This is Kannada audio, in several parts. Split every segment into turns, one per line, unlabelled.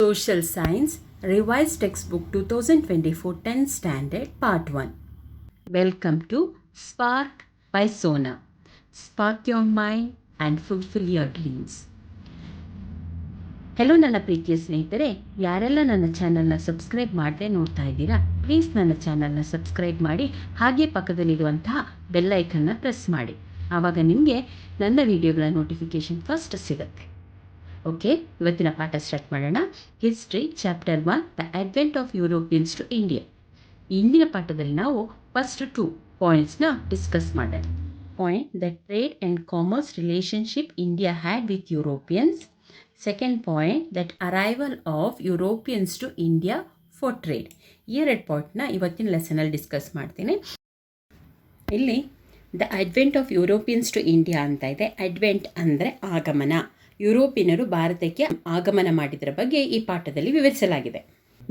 Social Science Revised Textbook 2024 10th Standard, Part 1. Welcome to Spark by Sona. Spark your mind and fulfill your dreams. Hello ನನ್ನ ಪ್ರೀತಿಯ ಸ್ನೇಹಿತರೆ ಯಾರೆಲ್ಲ ನನ್ನ ಚಾನಲ್ನ ಸಬ್ಸ್ಕ್ರೈಬ್ ಮಾಡದೆ ನೋಡ್ತಾ ಇದ್ದೀರಾ ಪ್ಲೀಸ್ ನನ್ನ ಚಾನಲ್ನ ಸಬ್ಸ್ಕ್ರೈಬ್ ಮಾಡಿ, ಹಾಗೆ ಪಕ್ಕದಲ್ಲಿರುವಂತಹ ಬೆಲ್ಲೈಕನ್ನ ಪ್ರೆಸ್ ಮಾಡಿ ಆವಾಗ ನಿಮಗೆ ನನ್ನ ವಿಡಿಯೋಗಳ ನೋಟಿಫಿಕೇಷನ್ ಫಸ್ಟ್ ಸಿಗುತ್ತೆ ಓಕೆ ಇವತ್ತಿನ ಪಾಠ ಸ್ಟಾರ್ಟ್ ಮಾಡೋಣ. History chapter one the advent of Europeans to India ಇಂದಿನ ಪಾಠದಲ್ಲಿ ನಾವು ಫಸ್ಟ್ ಟು ಪಾಯಿಂಟ್ಸ್ನ ಡಿಸ್ಕಸ್ ಮಾಡೋಣ. Point the trade and commerce relationship India had with Europeans second point that arrival of Europeans to India for trade ಈ ಎರಡು ಪಾಯಿಂಟ್ನ ಇವತ್ತಿನ ಲೆಸನಲ್ಲಿ ಡಿಸ್ಕಸ್ ಮಾಡ್ತೀನಿ. ಇಲ್ಲಿ the advent of Europeans to India ಅಂತ ಇದೆ. ಅಡ್ವೆಂಟ್ ಅಂದರೆ ಆಗಮನ. ಯುರೋಪಿಯನರು ಭಾರತಕ್ಕೆ ಆಗಮನ ಮಾಡಿದರ ಬಗ್ಗೆ ಈ ಪಾಠದಲ್ಲಿ ವಿವರಿಸಲಾಗಿದೆ.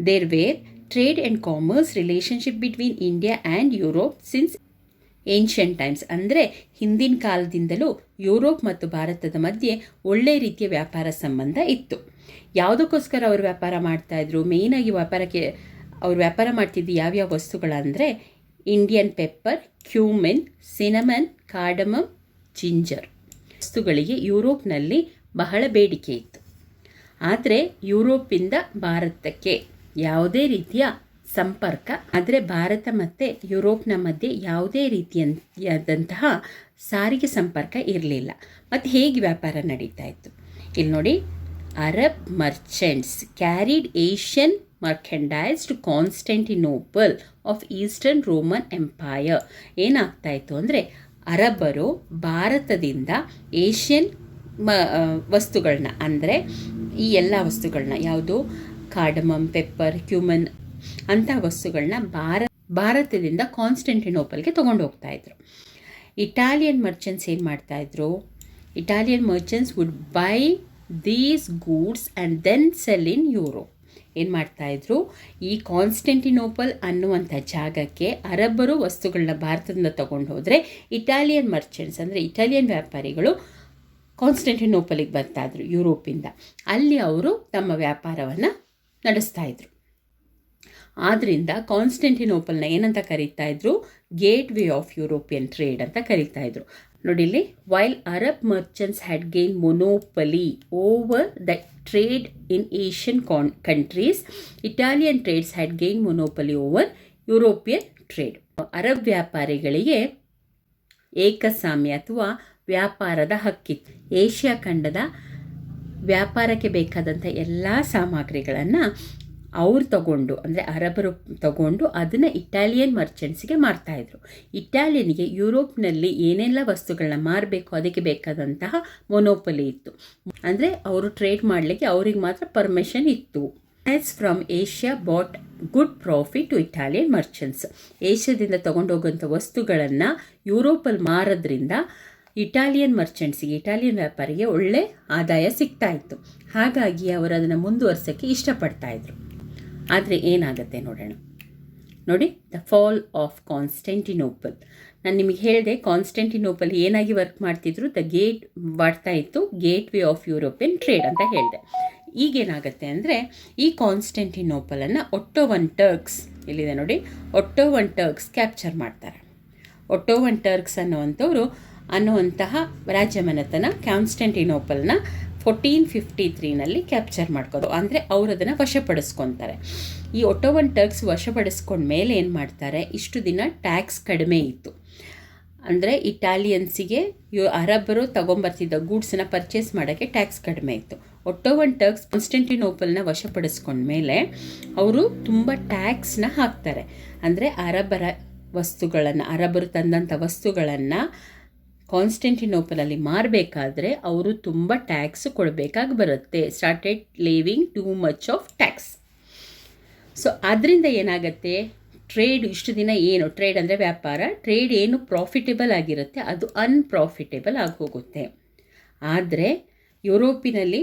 There were trade and commerce relationship between India and Europe since ancient times ಅಂದರೆ ಹಿಂದಿನ ಕಾಲದಿಂದಲೂ ಯುರೋಪ್ ಮತ್ತು ಭಾರತದ ಮಧ್ಯೆ ಒಳ್ಳೆ ರೀತಿಯ ವ್ಯಾಪಾರ ಸಂಬಂಧ ಇತ್ತು. ಯಾವುದಕ್ಕೋಸ್ಕರ ಅವರು ವ್ಯಾಪಾರ ಮಾಡ್ತಾಯಿದ್ರು ಮೇಯ್ನಾಗಿ ವ್ಯಾಪಾರಕ್ಕೆ ಅವರು ವ್ಯಾಪಾರ ಮಾಡ್ತಿದ್ದು ಯಾವ್ಯಾವ ವಸ್ತುಗಳಂದರೆ Indian pepper cumin cinnamon cardamom ginger ವಸ್ತುಗಳಿಗೆ ಯುರೋಪ್ನಲ್ಲಿ ಬಹಳ ಬೇಡಿಕೆ ಇತ್ತು. ಆದರೆ ಯುರೋಪಿಂದ ಭಾರತಕ್ಕೆ ಯಾವುದೇ ರೀತಿಯ ಸಂಪರ್ಕ, ಆದರೆ ಭಾರತ ಮತ್ತು ಯುರೋಪ್ನ ಮಧ್ಯೆ ಯಾವುದೇ ರೀತಿಯಾದಂತಹ ಸಾರಿಗೆ ಸಂಪರ್ಕ ಇರಲಿಲ್ಲ. ಮತ್ತು ಹೇಗೆ ವ್ಯಾಪಾರ ನಡೀತಾ ಇತ್ತು? ಇಲ್ಲಿ ನೋಡಿ, Arab merchants carried Asian merchandised Constantinople of eastern Roman empire ಏನಾಗ್ತಾಯಿತ್ತು ಅಂದರೆ ಅರಬ್ಬರು ಭಾರತದಿಂದ ಏಷ್ಯನ್ ಮ ವಸ್ತುಗಳನ್ನ ಅಂದರೆ ಈ ಎಲ್ಲ ವಸ್ತುಗಳನ್ನ ಯಾವುದು? ಕಾರ್ಡಮಮ್, ಪೆಪ್ಪರ್, ಕ್ಯೂಮನ್ ಅಂಥ ವಸ್ತುಗಳನ್ನ ಭಾರತ ಭಾರತದಿಂದ ಕಾನ್ಸ್ಟೆಂಟಿನೋಪಲ್ಗೆ ತೊಗೊಂಡು ಹೋಗ್ತಾ ಇದ್ರು. ಇಟಾಲಿಯನ್ ಮರ್ಚೆಂಟ್ಸ್ ಏನು ಮಾಡ್ತಾಯಿದ್ರು Italian merchants would buy these goods and then sell in Europe ಏನು ಮಾಡ್ತಾಯಿದ್ರು ಈ ಕಾನ್ಸ್ಟೆಂಟಿನೋಪಲ್ ಅನ್ನುವಂಥ ಜಾಗಕ್ಕೆ ಅರಬ್ಬರು ವಸ್ತುಗಳನ್ನ ಭಾರತದಿಂದ ತೊಗೊಂಡು ಹೋದರೆ ಇಟಾಲಿಯನ್ ಮರ್ಚೆಂಟ್ಸ್, ಅಂದರೆ ಇಟಾಲಿಯನ್ ವ್ಯಾಪಾರಿಗಳು ಕಾನ್ಸ್ಟೆಂಟಿನೋಪಲಿಗೆ ಬರ್ತಾಯಿದ್ರು, ಯುರೋಪಿಂದ. ಅಲ್ಲಿ ಅವರು ತಮ್ಮ ವ್ಯಾಪಾರವನ್ನು ನಡೆಸ್ತಾ ಇದ್ರು ಆದ್ದರಿಂದ ಕಾನ್ಸ್ಟೆಂಟಿನೋಪಲ್ನ ಏನಂತ ಕರೀತಾ ಇದ್ರು gateway of European trade ಅಂತ ಕರೀತಾ ಇದ್ರು ನೋಡಿ ಇಲ್ಲಿ while Arab merchants had gain monopoly over the trade in Asian con countries Italian trades had gain monopoly over European trade Arab ವ್ಯಾಪಾರಿಗಳಿಗೆ ಏಕಸ್ವಾಮ್ಯ ಅಥವಾ ವ್ಯಾಪಾರದ ಹಕ್ಕಿತ್ತು ಏಷ್ಯಾ ಖಂಡದ ವ್ಯಾಪಾರಕ್ಕೆ ಬೇಕಾದಂಥ ಎಲ್ಲ ಸಾಮಗ್ರಿಗಳನ್ನು ಅವ್ರು ತಗೊಂಡು, ಅಂದರೆ ಅರಬರು ತಗೊಂಡು ಅದನ್ನು ಇಟಾಲಿಯನ್ ಮರ್ಚೆಂಟ್ಸ್ಗೆ ಮಾರ್ತಾಯಿದ್ರು ಇಟಾಲಿಯನ್ಗೆ ಯುರೋಪ್ನಲ್ಲಿ ಏನೆಲ್ಲ ವಸ್ತುಗಳನ್ನ ಮಾರಬೇಕು, ಅದಕ್ಕೆ ಬೇಕಾದಂತಹ ಮೊನೋಪಲಿ ಇತ್ತು. ಅಂದರೆ ಅವರು ಟ್ರೇಡ್ ಮಾಡಲಿಕ್ಕೆ ಅವ್ರಿಗೆ ಮಾತ್ರ ಪರ್ಮಿಷನ್ ಇತ್ತು. As from Asia brought good profit to Italian merchants ಏಷ್ಯಾದಿಂದ ತಗೊಂಡೋಗುವಂಥ ವಸ್ತುಗಳನ್ನು ಯುರೋಪಲ್ಲಿ ಮಾರೋದ್ರಿಂದ ಇಟಾಲಿಯನ್ ಮರ್ಚೆಂಟ್ಸ್ಗೆ ಇಟಾಲಿಯನ್ ವ್ಯಾಪಾರಿಗೆ ಒಳ್ಳೆ ಆದಾಯ ಸಿಗ್ತಾ ಇತ್ತು. ಹಾಗಾಗಿ ಅವರು ಅದನ್ನು ಮುಂದುವರ್ಸೋಕ್ಕೆ ಇಷ್ಟಪಡ್ತಾ ಇದ್ರು. ಆದರೆ ಏನಾಗುತ್ತೆ ನೋಡೋಣ. ನೋಡಿ, ದ ಫಾಲ್ ಆಫ್ ಕಾನ್ಸ್ಟೆಂಟಿನೋಪಲ್. ನಾನು ನಿಮಗೆ ಹೇಳಿದೆ, ಕಾನ್ಸ್ಟೆಂಟಿನೋಪಲ್ ಏನಾಗಿ ವರ್ಕ್ ಮಾಡ್ತಿದ್ರು? ದ ಗೇಟ್ ಮಾಡ್ತಾ ಇತ್ತು gateway of European trade ಅಂತ ಹೇಳಿದೆ. ಈಗೇನಾಗುತ್ತೆ ಅಂದರೆ, ಈ ಕಾನ್ಸ್ಟೆಂಟಿನೋಪಲನ್ನು ಒಟ್ಟೋವನ್ ಟರ್ಕ್ಸ್ ಇಲ್ಲಿದೆ ನೋಡಿ? ಒಟ್ಟೋವನ್ ಟರ್ಕ್ಸ್ ಕ್ಯಾಪ್ಚರ್ ಮಾಡ್ತಾರೆ. ಒಟ್ಟೋವನ್ ಟರ್ಕ್ಸ್ ಅನ್ನುವಂಥವ್ರು ಅನ್ನುವಂತಹ ರಾಜಮನೆತನ ಕ್ಯಾನ್ಸ್ಟೆಂಟಿನೋಪಲ್ನ ಫೋರ್ಟೀನ್ ಫಿಫ್ಟಿ ತ್ರೀನಲ್ಲಿ ಕ್ಯಾಪ್ಚರ್ ಮಾಡ್ಕೋದು. ಅಂದರೆ ಅವರು ಅದನ್ನು ವಶಪಡಿಸ್ಕೊತಾರೆ. ಈ ಒಟೋವನ್ ಟರ್ಕ್ಸ್ ವಶಪಡಿಸ್ಕೊಂಡ ಮೇಲೆ ಏನು ಮಾಡ್ತಾರೆ? ಇಷ್ಟು ದಿನ ಟ್ಯಾಕ್ಸ್ ಕಡಿಮೆ ಇತ್ತು. ಅಂದರೆ ಇಟಾಲಿಯನ್ಸಿಗೆ ಯು ಅರಬ್ಬರು ತೊಗೊಂಬರ್ತಿದ್ದ ಗೂಡ್ಸನ್ನ ಪರ್ಚೇಸ್ ಮಾಡೋಕ್ಕೆ ಟ್ಯಾಕ್ಸ್ ಕಡಿಮೆ ಇತ್ತು. ಒಟ್ಟೋವನ್ ಟರ್ಕ್ಸ್ ಕಾನ್ಸ್ಟೆಂಟಿನೋಪಲ್ನ ವಶಪಡಿಸ್ಕೊಂಡ್ಮೇಲೆ ಅವರು ತುಂಬ ಟ್ಯಾಕ್ಸ್ನ ಹಾಕ್ತಾರೆ. ಅಂದರೆ ಅರಬ್ಬರ ವಸ್ತುಗಳನ್ನು, ಅರಬ್ಬರು ತಂದಂಥ ವಸ್ತುಗಳನ್ನು ಕಾನ್ಸ್ಟೆಂಟಿನೋಪಲಲ್ಲಿ ಮಾರಬೇಕಾದ್ರೆ ಅವರು ತುಂಬ ಟ್ಯಾಕ್ಸ್ ಕೊಡಬೇಕಾಗಿ ಬರುತ್ತೆ. Started levying too much of tax so ಅದರಿಂದ ಏನಾಗುತ್ತೆ? ಟ್ರೇಡ್ ಇಷ್ಟು ದಿನ ಏನು? ಟ್ರೇಡ್ ಅಂದರೆ ವ್ಯಾಪಾರ. ಟ್ರೇಡ್ ಏನು ಪ್ರಾಫಿಟೇಬಲ್ ಆಗಿರುತ್ತೆ? ಅದು ಅನ್ಪ್ರಾಫಿಟೇಬಲ್ ಆಗಿ ಹೋಗುತ್ತೆ ಆದರೆ ಯುರೋಪಿನಲ್ಲಿ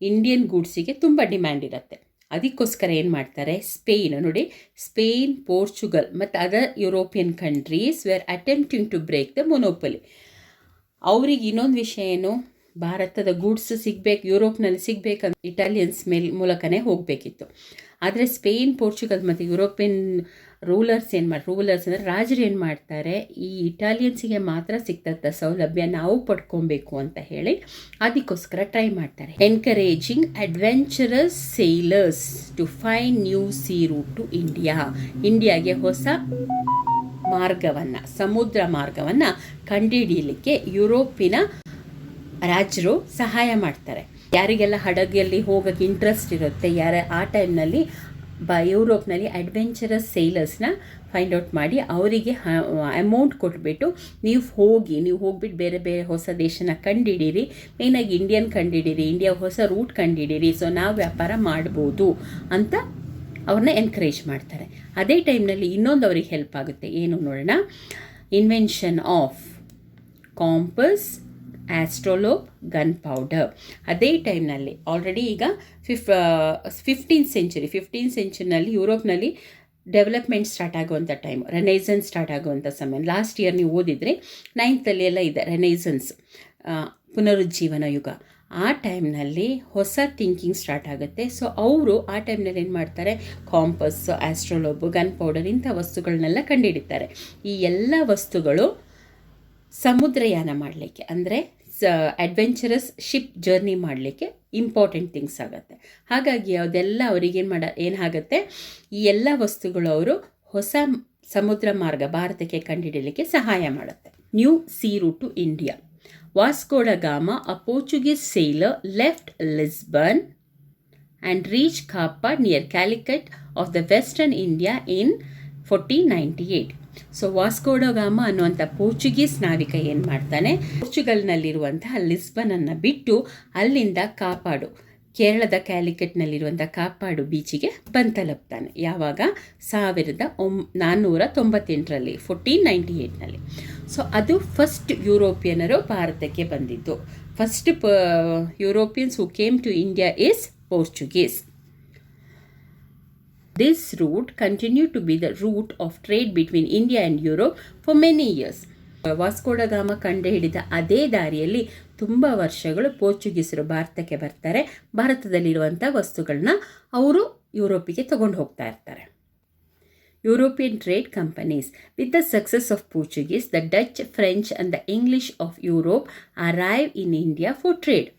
ಇಂಡಿಯನ್ ಗೂಡ್ಸಿಗೆ ತುಂಬ ಡಿಮ್ಯಾಂಡ್ ಇರುತ್ತೆ. ಅದಕ್ಕೋಸ್ಕರ ಏನು ಮಾಡ್ತಾರೆ? ಸ್ಪೇನ್, ನೋಡಿ, ಸ್ಪೇನ್, ಪೋರ್ಚುಗಲ್, ಮತ್ತು other European countries were attempting to break the monopoly ಅವ್ರಿಗೆ ಇನ್ನೊಂದು ವಿಷಯ ಏನು? ಭಾರತದ ಗೂಡ್ಸ್ ಸಿಗಬೇಕು, ಯುರೋಪ್ನಲ್ಲಿ ಸಿಗಬೇಕಂತ ಇಟಾಲಿಯನ್ಸ್ ಮೇಲೆ ಮೂಲಕನೇ ಹೋಗಬೇಕಿತ್ತು. ಆದರೆ ಸ್ಪೇನ್, ಪೋರ್ಚುಗಲ್ ಮತ್ತು ಯುರೋಪಿಯನ್ ರೂಲರ್ಸ್ ಏನು ಮಾಡಿ, ರೂಲರ್ಸ್ ಅಂದರೆ ರಾಜರು ಏನು ಮಾಡ್ತಾರೆ, ಈ ಇಟಾಲಿಯನ್ಸಿಗೆ ಮಾತ್ರ ಸಿಗ್ತಂಥ ಸೌಲಭ್ಯ ನಾವು ಪಡ್ಕೊಬೇಕು ಅಂತ ಹೇಳಿ ಅದಕ್ಕೋಸ್ಕರ ಟ್ರೈ ಮಾಡ್ತಾರೆ. Encouraging adventurous sailors to find new sea route to India ಇಂಡಿಯಾಗೆ ಹೊಸ ಮಾರ್ಗವನ್ನು, ಸಮುದ್ರ ಮಾರ್ಗವನ್ನು ಕಂಡುಹಿಡಿಯಲಿಕ್ಕೆ ಯುರೋಪಿನ ರಾಜರು ಸಹಾಯ ಮಾಡ್ತಾರೆ. ಯಾರಿಗೆಲ್ಲ ಹಡಗಲ್ಲಿ ಹೋಗಕ್ಕೆ ಇಂಟ್ರೆಸ್ಟ್ ಇರುತ್ತೆ, ಯಾರ ಆ ಟೈಮ್ನಲ್ಲಿ ಬ ಯುರೋಪ್ನಲ್ಲಿ ಅಡ್ವೆಂಚರಸ್ ಸೇಲರ್ಸ್ನ ಫೈಂಡ್ ಔಟ್ ಮಾಡಿ ಅವರಿಗೆ ಅಮೌಂಟ್ ಕೊಟ್ಬಿಟ್ಟು ನೀವು ಹೋಗಿ, ನೀವು ಹೋಗ್ಬಿಟ್ಟು ಬೇರೆ ಬೇರೆ ಹೊಸ ದೇಶನ ಕಂಡಿಡೀರಿ. ಮೇಯ್ನಾಗಿ ಇಂಡಿಯನ್ ಕಂಡಿಡೀರಿ ಇಂಡಿಯಾ ಹೊಸ ರೂಟ್ ಕಂಡಿಡೀರಿ. ಸೊ ನಾವು ವ್ಯಾಪಾರ ಮಾಡ್ಬೋದು ಅಂತ ಅವ್ರನ್ನ ಎನ್ಕರೇಜ್ ಮಾಡ್ತಾರೆ. ಅದೇ ಟೈಮ್ನಲ್ಲಿ ಇನ್ನೊಂದು ಅವ್ರಿಗೆ ಹೆಲ್ಪ್ ಆಗುತ್ತೆ. ಏನು ನೋಡೋಣ? Invention of compass astrolabe gunpowder ಅದೇ ಟೈಮ್ನಲ್ಲಿ ಆಲ್ರೆಡಿ ಈಗ ಫಿಫ್ ಫಿಫ್ಟೀನ್ ಸೆಂಚುರಿ ಫಿಫ್ಟೀನ್ ಸೆಂಚುರಿನಲ್ಲಿ ಯುರೋಪ್ನಲ್ಲಿ ಡೆವಲಪ್ಮೆಂಟ್ ಸ್ಟಾರ್ಟ್ ಆಗುವಂಥ ಟೈಮ್ ರೆನೈಸನ್ ಸ್ಟಾರ್ಟ್ ಆಗುವಂಥ ಸಮಯ. ಲಾಸ್ಟ್ ಇಯರ್ ನೀವು ಓದಿದರೆ ನೈನ್ತಲ್ಲಿ ಎಲ್ಲ ಇದೆ ರೆನೈಸನ್ಸ್ ಪುನರುಜ್ಜೀವನ ಯುಗ. ಆ ಟೈಮ್ನಲ್ಲಿ ಹೊಸ ಥಿಂಕಿಂಗ್ ಸ್ಟಾರ್ಟ್ ಆಗುತ್ತೆ. ಸೊ ಅವರು ಆ ಟೈಮ್ನಲ್ಲಿ ಏನು ಮಾಡ್ತಾರೆ? ಕಾಂಪಸ್ಸು ಆಸ್ಟ್ರೋಲೋಬು ಗನ್ ಪೌಡರ್ ಇಂಥ ವಸ್ತುಗಳನ್ನೆಲ್ಲ ಕಂಡುಹಿಡಿತಾರೆ ಈ ಎಲ್ಲ ವಸ್ತುಗಳು ಸಮುದ್ರಯಾನ ಮಾಡಲಿಕ್ಕೆ, ಅಂದರೆ ಸ ಅಡ್ವೆಂಚರಸ್ ಶಿಪ್ ಜರ್ನಿ ಮಾಡಲಿಕ್ಕೆ ಇಂಪಾರ್ಟೆಂಟ್ ಥಿಂಗ್ಸ್ ಆಗುತ್ತೆ. ಹಾಗಾಗಿ ಅದೆಲ್ಲ ಅವರಿಗೇನು ಮಾಡ ಏನಾಗುತ್ತೆ ಈ ಎಲ್ಲ ವಸ್ತುಗಳು ಅವರು ಹೊಸ ಸಮುದ್ರ ಮಾರ್ಗ ಭಾರತಕ್ಕೆ ಕಂಡುಹಿಡಿಯಲಿಕ್ಕೆ ಸಹಾಯ ಮಾಡುತ್ತೆ. New sea route to India Vasco da Gama a Portuguese sailor left Lisbon and reach Kappad near Calicut of the western India in fourteen ninety eight so Vasco da Gama ಅನ್ನುವಂಥ ಪೋರ್ಚುಗೀಸ್ ನಾವಿಕ ಏನು ಮಾಡ್ತಾನೆ? ಪೋರ್ಚುಗಲ್ನಲ್ಲಿರುವಂತಹ ಲಿಸ್ಬನನ್ನು ಬಿಟ್ಟು ಅಲ್ಲಿಂದ ಕಾಪಾಡು. ಕೇರಳದ ಕ್ಯಾಲಿಕಟ್ನಲ್ಲಿರುವಂಥ ಕಾಪಾಡು ಬೀಚಿಗೆ ಬಂತಲುಪ್ತಾನೆ. ಯಾವಾಗ? ಸಾವಿರದ ಒಂ, ನಾನ್ನೂರ ತೊಂಬತ್ತೆಂಟರಲ್ಲಿ ಫೋರ್ಟೀನ್ ನೈಂಟಿ ಏಯ್ಟ್ನಲ್ಲಿ ಸೊ ಅದು ಫಸ್ಟ್ ಯುರೋಪಿಯನರು ಭಾರತಕ್ಕೆ ಬಂದಿದ್ದು. ಫಸ್ಟ್ ಪ Europeans who came to India is Portuguese This route continued to be the route of trade between India and Europe for many years. Vasco da Gama ಕಂಡುಹಿಡಿದ ಅದೇ ದಾರಿಯಲ್ಲಿ ತುಂಬ ವರ್ಷಗಳು ಪೋರ್ಚುಗೀಸರು ಭಾರತಕ್ಕೆ ಬರ್ತಾರೆ. ಭಾರತದಲ್ಲಿರುವಂಥ ವಸ್ತುಗಳನ್ನ ಅವರು ಯುರೋಪಿಗೆ ತಗೊಂಡು ಹೋಗ್ತಾ ಇರ್ತಾರೆ. European trade companies with the success of Portuguese the Dutch French and the English of Europe arrive in India for trade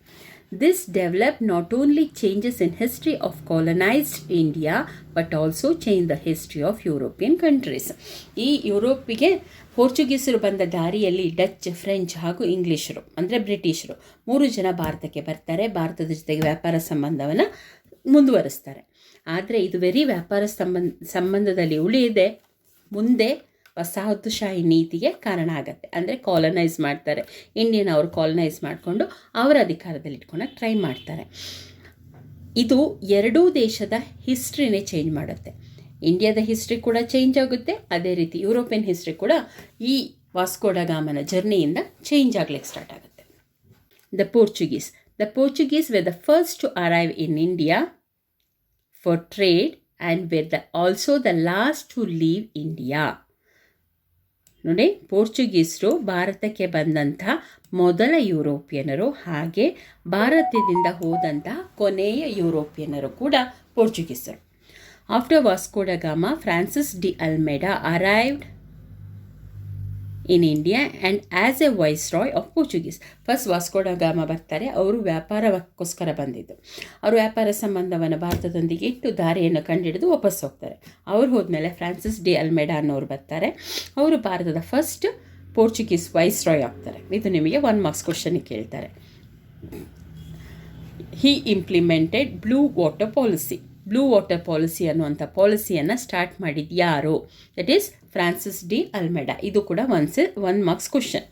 This developed not only changes in history of colonized India, but also changed the history of European countries. ಈ ಯುರೋಪಿಗೆ ಪೋರ್ಚುಗೀಸರು ಬಂದ ದಾರಿಯಲ್ಲಿ ಡಚ್ ಫ್ರೆಂಚ್ ಹಾಗೂ ಇಂಗ್ಲಿಷರು ಅಂದರೆ ಬ್ರಿಟಿಷರು, ಮೂರು ಜನ ಭಾರತಕ್ಕೆ ಬರ್ತಾರೆ ಭಾರತದ ಜೊತೆಗೆ ವ್ಯಾಪಾರ ಸಂಬಂಧವನ್ನು ಮುಂದುವರಿಸ್ತಾರೆ ಆದರೆ ಇದು ವೆರಿ ವ್ಯಾಪಾರ ಸಂಬಂಧ, ಸಂಬಂಧದಲ್ಲಿ ಉಳಿಯದೆ ಮುಂದೆ ವಸಾಹತುಶಾಹಿ ನೀತಿಗೆ ಕಾರಣ ಆಗುತ್ತೆ. ಅಂದರೆ ಕಾಲನೈಸ್ ಮಾಡ್ತಾರೆ. ಇಂಡಿಯನ್ ಅವರು ಕಾಲನೈಸ್ ಮಾಡಿಕೊಂಡು ಅವರ ಅಧಿಕಾರದಲ್ಲಿ ಇಟ್ಕೊಳಕ್ಕೆ ಟ್ರೈ ಮಾಡ್ತಾರೆ. ಇದು ಎರಡೂ ದೇಶದ ಹಿಸ್ಟ್ರಿನೇ ಚೇಂಜ್ ಮಾಡುತ್ತೆ. ಇಂಡಿಯಾದ ಹಿಸ್ಟ್ರಿ ಕೂಡ ಚೇಂಜ್ ಆಗುತ್ತೆ. ಅದೇ ರೀತಿ ಯುರೋಪಿಯನ್ ಹಿಸ್ಟ್ರಿ ಕೂಡ ಈ ವಾಸ್ಕೋಡಗಾಮನ ಜರ್ನಿಯಿಂದ ಚೇಂಜ್ ಆಗ್ಲಿಕ್ಕೆ ಸ್ಟಾರ್ಟ್ ಆಗುತ್ತೆ. The Portuguese the Portuguese were the first to arrive in India for trade and were the also the last to leave India ನೋಡಿ, ಪೋರ್ಚುಗೀಸರು ಭಾರತಕ್ಕೆ ಬಂದಂಥ ಮೊದಲ ಯುರೋಪಿಯನರು ಹಾಗೆ ಭಾರತದಿಂದ ಹೋದಂತಹ ಕೊನೆಯ ಯುರೋಪಿಯನರು ಕೂಡ ಪೋರ್ಚುಗೀಸರು. After Vasco da Gama Francis de Almeida arrived in India and as a viceroy of Portuguese first Vasco da Gama ಬರ್ತಾರೆ. ಅವರು ವ್ಯಾಪಾರಕ್ಕೋಸ್ಕರ ಬಂದಿದ್ದು. ಅವರು ವ್ಯಾಪಾರ ಸಂಬಂಧವನ್ನು ಭಾರತದೊಂದಿಗೆ ಇಟ್ಟು ದಾರಿಯನ್ನು ಕಂಡುಹಿಡಿದು ವಾಪಸ್ ಹೋಗ್ತಾರೆ. ಅವ್ರು ಹೋದ್ಮೇಲೆ ಫ್ರಾನ್ಸಿಸ್ ಡಿ ಅಲ್ಮೆಡಾ ಅನ್ನೋರು ಬರ್ತಾರೆ. ಅವರು ಭಾರತದ ಫಸ್ಟ್ ಪೋರ್ಚುಗೀಸ್ ವೈಸ್ ರಾಯ್ ಆಗ್ತಾರೆ. ಇದು ನಿಮಗೆ ಒನ್ ಮಾರ್ಕ್ಸ್ ಕ್ವಶನಿಗೆ ಕೇಳ್ತಾರೆ. He implemented blue water policy blue water policy ಅನ್ನುವಂಥ ಪಾಲಿಸಿಯನ್ನು ಸ್ಟಾರ್ಟ್ ಮಾಡಿದ್ದು ಯಾರು? That is Francis de Almeida ಇದು ಕೂಡ once one marks question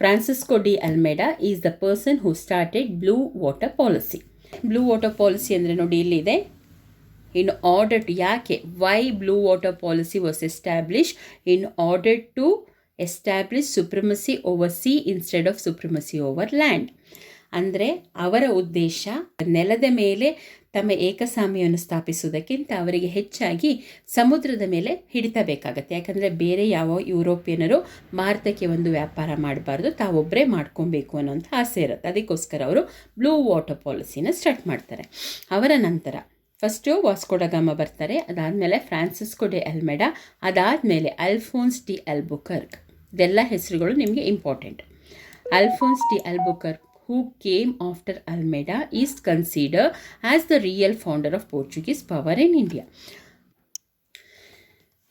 Francisco de Almeida is the person who started blue water policy blue water policy ಅಂದರೆ ನೋಡಿ ಇಲ್ಲಿದೆ. ಇನ್ ಆರ್ಡರ್ ಟು ಯಾಕೆ? Why blue water policy was establish in order to establish supremacy over sea instead of supremacy over land ಅಂದರೆ ಅವರ ಉದ್ದೇಶ ನೆಲದ ಮೇಲೆ ತಮ್ಮ ಏಕಸ್ವಾಮ್ಯವನ್ನು ಸ್ಥಾಪಿಸುವುದಕ್ಕಿಂತ ಅವರಿಗೆ ಹೆಚ್ಚಾಗಿ ಸಮುದ್ರದ ಮೇಲೆ ಹಿಡಿತ ಬೇಕಾಗತ್ತೆ ಯಾಕಂದರೆ ಬೇರೆ ಯಾವ ಯುರೋಪಿಯನರು ಭಾರತಕ್ಕೆ ಒಂದು ವ್ಯಾಪಾರ ಮಾಡಬಾರ್ದು ತಾವೊಬ್ಬರೇ ಮಾಡ್ಕೊಬೇಕು ಅನ್ನೋಂಥ ಆಸೆ ಇರುತ್ತೆ. ಅದಕ್ಕೋಸ್ಕರ ಅವರು ಬ್ಲೂ ವಾಟರ್ ಪಾಲಿಸಿನ ಸ್ಟಾರ್ಟ್ ಮಾಡ್ತಾರೆ. ಅವರ ನಂತರ ಫಸ್ಟು ವಾಸ್ಕೋಡಗಾಮ ಬರ್ತಾರೆ. ಅದಾದಮೇಲೆ ಫ್ರಾನ್ಸಿಸ್ಕೋ ಡಿ ಎಲ್ಮೆಡಾ ಅದಾದಮೇಲೆ ಅಲ್ಫೋನ್ಸ್ ಡಿ ಅಲ್ಬುಕರ್ಕ್ ಇದೆಲ್ಲ ಹೆಸರುಗಳು ನಿಮಗೆ important Alfonso de Albuquerque who came after Almeida is considered as the real founder of Portuguese power in India.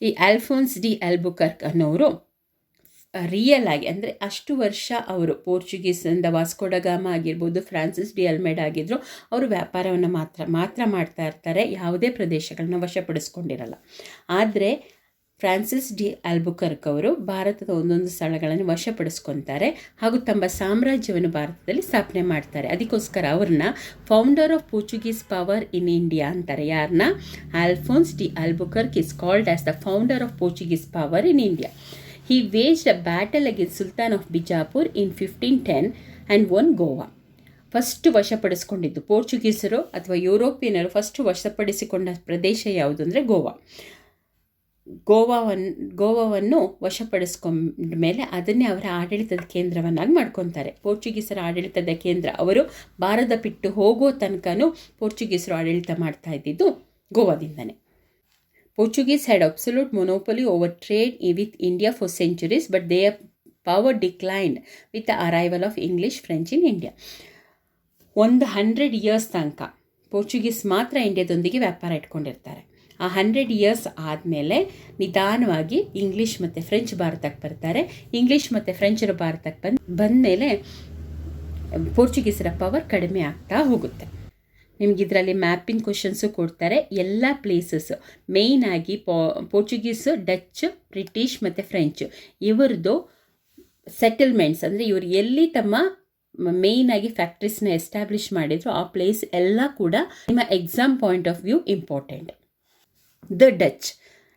ಈ ಆಲ್ಫೋನ್ಸ್ ಡಿ ಅಲ್ಬುಕರ್ಕ್ ಅನ್ನೋರು ರಿಯಲ್ ಆಗಿ ಅಂದರೆ ಅಷ್ಟು ವರ್ಷ ಅವರು ಪೋರ್ಚುಗೀಸಿಂದ ವಾಸ್ಕೋಡಗಾಮ ಆಗಿರ್ಬೋದು ಫ್ರಾನ್ಸಿಸ್ ಡಿ ಅಲ್ಮೇಡ್ ಆಗಿದ್ರು, ಅವರು ವ್ಯಾಪಾರವನ್ನು ಮಾತ್ರ ಮಾತ್ರ ಮಾಡ್ತಾ ಇರ್ತಾರೆ, ಯಾವುದೇ ಪ್ರದೇಶಗಳನ್ನ ವಶಪಡಿಸ್ಕೊಂಡಿರಲ್ಲ. ಆದರೆ ಫ್ರಾನ್ಸಿಸ್ ಡಿ ಆಲ್ಬುಕರ್ಕ್ ಅವರು ಭಾರತದ ಒಂದೊಂದು ಸ್ಥಳಗಳನ್ನು ವಶಪಡಿಸ್ಕೊತಾರೆ ಹಾಗೂ ತಮ್ಮ ಸಾಮ್ರಾಜ್ಯವನ್ನು ಭಾರತದಲ್ಲಿ ಸ್ಥಾಪನೆ ಮಾಡ್ತಾರೆ. ಅದಕ್ಕೋಸ್ಕರ ಅವ್ರನ್ನ founder of Portuguese power in India ಅಂತಾರೆ. ಯಾರನ್ನ Alfonso de Albuquerque is called as the founder of Portuguese power in India he waged a battle against Sultan of Bijapur in fifteen ten and won Goa first ವಶಪಡಿಸ್ಕೊಂಡಿದ್ದು ಪೋರ್ಚುಗೀಸರು ಅಥವಾ ಯುರೋಪಿಯನರು ಫಸ್ಟ್ ವಶಪಡಿಸಿಕೊಂಡ ಪ್ರದೇಶ ಯಾವುದು ಅಂದರೆ ಗೋವಾ. ಗೋವಾವನ್ನು ಗೋವಾವನ್ನು ವಶಪಡಿಸ್ಕೊಂಡ ಮೇಲೆ ಅದನ್ನೇ ಅವರ ಆಡಳಿತದ ಕೇಂದ್ರವನ್ನಾಗಿ ಮಾಡ್ಕೊತಾರೆ. ಪೋರ್ಚುಗೀಸರ ಆಡಳಿತದ ಕೇಂದ್ರ ಅವರು ಭಾರತ ಬಿಟ್ಟು ಹೋಗೋ ತನಕನೂ ಪೋರ್ಚುಗೀಸರು ಆಡಳಿತ ಮಾಡ್ತಾ ಇದ್ದಿದ್ದು ಗೋವಾದಿಂದನೇ. Portuguese had absolute monopoly over trade with India for centuries, but they power declined with the arrival of English, French in India. ಒಂದು ಹಂಡ್ರೆಡ್ ಇಯರ್ಸ್ ತನಕ ಪೋರ್ಚುಗೀಸ್ ಮಾತ್ರ ಇಂಡಿಯಾದೊಂದಿಗೆ ವ್ಯಾಪಾರ ಇಟ್ಕೊಂಡಿರ್ತಾರೆ. ಆ ಹಂಡ್ರೆಡ್ ಇಯರ್ಸ್ ಆದಮೇಲೆ ನಿಧಾನವಾಗಿ ಇಂಗ್ಲೀಷ್ ಮತ್ತು ಫ್ರೆಂಚ್ ಭಾರತಕ್ಕೆ ಬರ್ತಾರೆ. ಇಂಗ್ಲೀಷ್ ಮತ್ತು ಫ್ರೆಂಚರು ಭಾರತಕ್ಕೆ ಬಂದು, ಬಂದಮೇಲೆ ಪೋರ್ಚುಗೀಸರ ಪವರ್ ಕಡಿಮೆ ಆಗ್ತಾ ಹೋಗುತ್ತೆ. ನಿಮ್ಗೆ ಇದರಲ್ಲಿ ಮ್ಯಾಪಿಂಗ್ ಕ್ವಶನ್ಸು ಕೊಡ್ತಾರೆ. ಎಲ್ಲ ಪ್ಲೇಸಸ್ಸು ಮೇಯ್ನಾಗಿ ಪೋ ಪೋರ್ಚುಗೀಸು ಡಚ್ ಬ್ರಿಟಿಷ್ ಮತ್ತು ಫ್ರೆಂಚ್ ಇವ್ರದ್ದು ಸೆಟಲ್ಮೆಂಟ್ಸ್ ಅಂದರೆ ಇವರು ಎಲ್ಲಿ ತಮ್ಮ ಮೇಯ್ನಾಗಿ ಫ್ಯಾಕ್ಟ್ರೀಸ್ನ ಎಸ್ಟಾಬ್ಲಿಷ್ ಮಾಡಿದ್ರು ಆ ಪ್ಲೇಸ್ ಎಲ್ಲ ಕೂಡ ನಿಮ್ಮ exam point of view important The Dutch.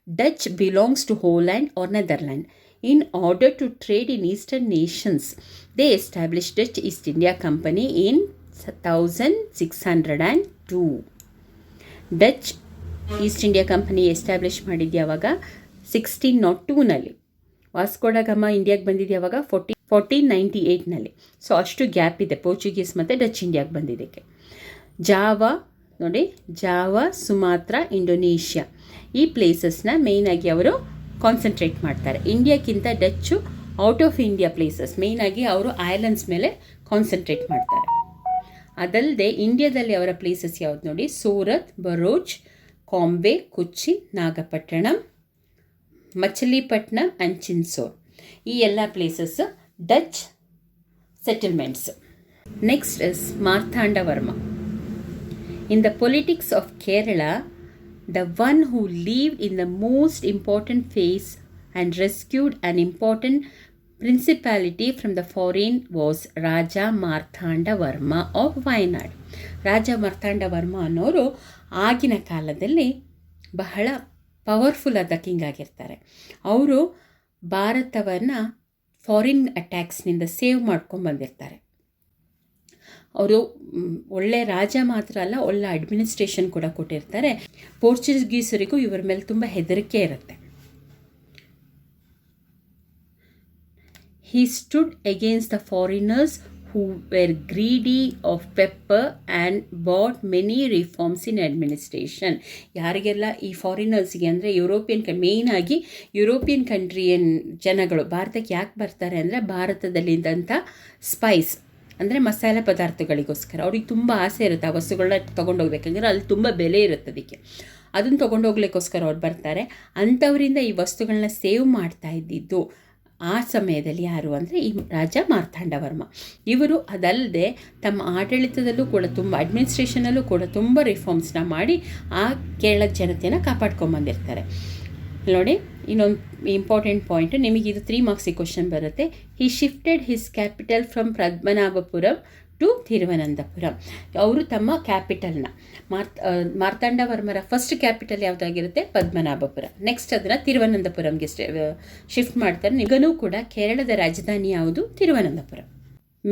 Dutch belongs to Holland or Netherlands. In order to trade in eastern nations, they established Dutch East India Company in 1602. Dutch East India Company establish ಮಾಡಿದ್ದು ಯಾವಾಗ ಸಿಕ್ಸ್ಟೀನ್ ನಾಟ್ ಟೂನಲ್ಲಿ ವಾಸ್ಕೋಡಗಮ ಇಂಡಿಯಾಗೆ ಬಂದಿದ್ದು ಯಾವಾಗ ಫೋರ್ಟಿ ಫೋರ್ಟೀನ್ ನೈಂಟಿ ಏಯ್ಟ್ನಲ್ಲಿ ಸೊ ಅಷ್ಟು ಗ್ಯಾಪ್ ಇದೆ ಪೋರ್ಚುಗೀಸ್ ಮತ್ತು ಡಚ್ ಇಂಡಿಯಾಗೆ ಬಂದಿದ್ದಕ್ಕೆ ಜಾವಾ ನೋಡಿ, ಜಾವಾ, ಸುಮಾತ್ರ, ಇಂಡೋನೇಷ್ಯಾ ಈ ಪ್ಲೇಸಸ್ನ ಮೇಯ್ನಾಗಿ ಅವರು ಕಾನ್ಸಂಟ್ರೇಟ್ ಮಾಡ್ತಾರೆ. ಇಂಡಿಯಾಕ್ಕಿಂತ Dutch out of India places ಮೇಯ್ನಾಗಿ ಅವರು ಐಲ್ಯಾಂಡ್ಸ್ ಮೇಲೆ ಕಾನ್ಸಂಟ್ರೇಟ್ ಮಾಡ್ತಾರೆ. ಅದಲ್ಲದೆ ಇಂಡಿಯಾದಲ್ಲಿ ಅವರ ಪ್ಲೇಸಸ್ ಯಾವ್ದು ನೋಡಿ, ಸೂರತ್ ಬರೋಚ್ ಕಾಂಬೆ, ಕೊಚ್ಚಿ, ನಾಗಪಟ್ಟಣಂ, ಮಚಲಿಪಟ್ನಂ ಆ್ಯಂಡ್ ಚಿನ್ಸೋರ್ ಈ ಎಲ್ಲ places Dutch settlements next is Marthanda Varma In the politics of Kerala, the one who lived in the most important phase and rescued an important principality from the foreign was Raja Marthanda Varma of Wayanad. ರಾಜ ಮಾರ್ಥಾಂಡ ವರ್ಮ ಅನ್ನೋರು ಆಗಿನ ಕಾಲದಲ್ಲಿ ಬಹಳ ಪವರ್ಫುಲ್ ಆದ ಕಿಂಗ್ ಆಗಿರ್ತಾರೆ ಅವರು ಭಾರತವನ್ನು ಫಾರಿನ್ ಅಟ್ಯಾಕ್ಸ್ನಿಂದ ಸೇವ್ ಮಾಡ್ಕೊಂಡು ಬಂದಿರ್ತಾರೆ ಅವರು ಒಳ್ಳೆ ರಾಜ ಮಾತ್ರ ಅಲ್ಲ, ಒಳ್ಳೆ ಅಡ್ಮಿನಿಸ್ಟ್ರೇಷನ್ ಕೂಡ ಕೊಟ್ಟಿರ್ತಾರೆ. ಪೋರ್ಚುಗೀಸರಿಗೂ ಇವರ ಮೇಲೆ ತುಂಬ ಹೆದರಿಕೆ ಇರುತ್ತೆ. He stood against the foreigners who were greedy of pepper and brought many reforms in administration ಯಾರಿಗೆಲ್ಲ ಈ ಫಾರಿನರ್ಸ್ಗೆ ಅಂದರೆ ಯುರೋಪಿಯನ್ ಕ ಮೇಯ್ನಾಗಿ ಯುರೋಪಿಯನ್ ಕಂಟ್ರಿಯನ್ ಜನಗಳು, ಭಾರತಕ್ಕೆ ಯಾಕೆ ಬರ್ತಾರೆ ಅಂದರೆ ಭಾರತದಲ್ಲಿದ್ದಂಥ ಸ್ಪೈಸ್ ಅಂದರೆ ಮಸಾಲೆ ಪದಾರ್ಥಗಳಿಗೋಸ್ಕರ. ಅವ್ರಿಗೆ ತುಂಬ ಆಸೆ ಇರುತ್ತೆ ಆ ವಸ್ತುಗಳನ್ನ ತೊಗೊಂಡೋಗ್ಬೇಕಂದ್ರೆ ಅಲ್ಲಿ ತುಂಬ ಬೆಲೆ ಇರುತ್ತೆ ಅದಕ್ಕೆ. ಅದನ್ನು ತೊಗೊಂಡೋಗ್ಲಿಕ್ಕೋಸ್ಕರ ಅವ್ರು ಬರ್ತಾರೆ. ಅಂಥವರಿಂದ ಈ ವಸ್ತುಗಳನ್ನ ಸೇವ್ ಮಾಡ್ತಾ ಇದ್ದಿದ್ದು ಆ ಸಮಯದಲ್ಲಿ ಯಾರು ಅಂದರೆ ಈ ರಾಜ ಮಾರ್ಥಾಂಡವರ್ಮ ಇವರು ಅದಲ್ಲದೆ ತಮ್ಮ ಆಡಳಿತದಲ್ಲೂ ಕೂಡ ತುಂಬ ಅಡ್ಮಿನಿಸ್ಟ್ರೇಷನಲ್ಲೂ ಕೂಡ ತುಂಬ ರಿಫಾರ್ಮ್ಸ್ನ ಮಾಡಿ ಆ ಕೇರಳ ಜನತೆಯನ್ನು ಕಾಪಾಡ್ಕೊಂಬಂದಿರ್ತಾರೆ ನೋಡಿ, ಇನ್ನೊಂದು ಇಂಪಾರ್ಟೆಂಟ್ ಪಾಯಿಂಟ್ ನಿಮಗೆ ಇದು ತ್ರೀ ಮಾರ್ಕ್ಸಿಗೆ ಕ್ವಶನ್ ಬರುತ್ತೆ. He shifted his capital from Padmanabhapuram to Thiruvananthapuram. ಅವರು ತಮ್ಮ ಕ್ಯಾಪಿಟಲ್ನ ಮಾರ್ತ್ ಮಾರ್ತಾಂಡವರ್ಮರ ಫಸ್ಟ್ ಕ್ಯಾಪಿಟಲ್ ಯಾವುದಾಗಿರುತ್ತೆ? ಪದ್ಮನಾಭಪುರ. ನೆಕ್ಸ್ಟ್ ಅದನ್ನು ತಿರುವನಂತಪುರಂಗೆ ಶಿಫ್ಟ್ ಮಾಡ್ತಾರೆ. ನಿಗನೂ ಕೂಡ ಕೇರಳದ ರಾಜಧಾನಿ ಯಾವುದು? Thiruvananthapuram.